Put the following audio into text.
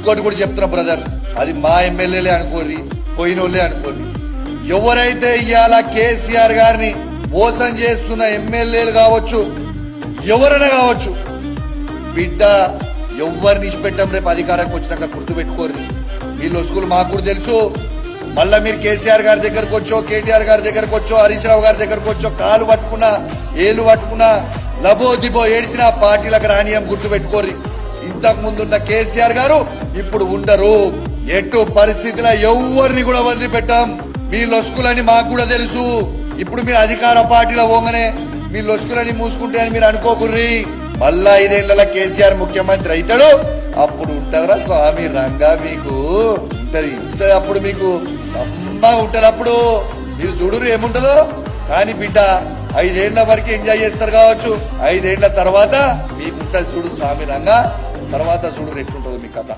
ఇంకోటి కూడా చెప్తున్నా బ్రదర్ అది మా ఎమ్మెల్యేలే అనుకోరి పోయిన వాళ్ళే అనుకోండి ఎవరైతే ఇవాళ కేసీఆర్ గారిని మోసం చేస్తున్న ఎమ్మెల్యేలు కావచ్చు ఎవరైనా కావచ్చు బిడ్డ ఎవరిని ఇష్టపెట్టాం రేపు అధికారానికి వచ్చినాక గుర్తుపెట్టుకోరు వీళ్ళు స్కూల్ మాకు కూడా తెలుసు. మళ్ళీ మీరు కేసీఆర్ గారి దగ్గరకు వచ్చో కేటీఆర్ గారి దగ్గరకు వచ్చో హరీష్ రావు గారి దగ్గరకు వచ్చో కాలు పట్టుకున్నా ఏలు పట్టుకున్నా లబో దిబో ఏడిచిన పార్టీలకు రానియం గుర్తుపెట్టుకోర్రి. ఇంతకు ముందున్న కేసీఆర్ గారు ఇప్పుడు ఉండరు. ఎటు పరిస్థితిలో ఎవరిని కూడా వదిలిపెట్టాం. మీ లొసుకులని మాకు కూడా తెలుసు. ఇప్పుడు మీరు అధికార పార్టీలో పోగానే మీ లొసుకులని మూసుకుంటే అని మీరు అనుకోకుర్రి. మళ్ళా ఐదేళ్ళ కేసీఆర్ ముఖ్యమంత్రి అవుతాడు. అప్పుడు ఉంటదిరా స్వామి రంగా మీకు. ఉంటది. అప్పుడు మీకు సమ్మగా ఉంటది అప్పుడు. మీరు చూడురు ఏముంటదో. కానీ బిడ్డ ఐదేళ్ళ వరకు ఎంజాయ్ చేస్తారు కావచ్చు. ఐదేళ్ళ తర్వాత మీకు ఉంటది చూడు స్వామి రంగా. తర్వాత చూడరు ఎట్లుంటదో మీ కథ.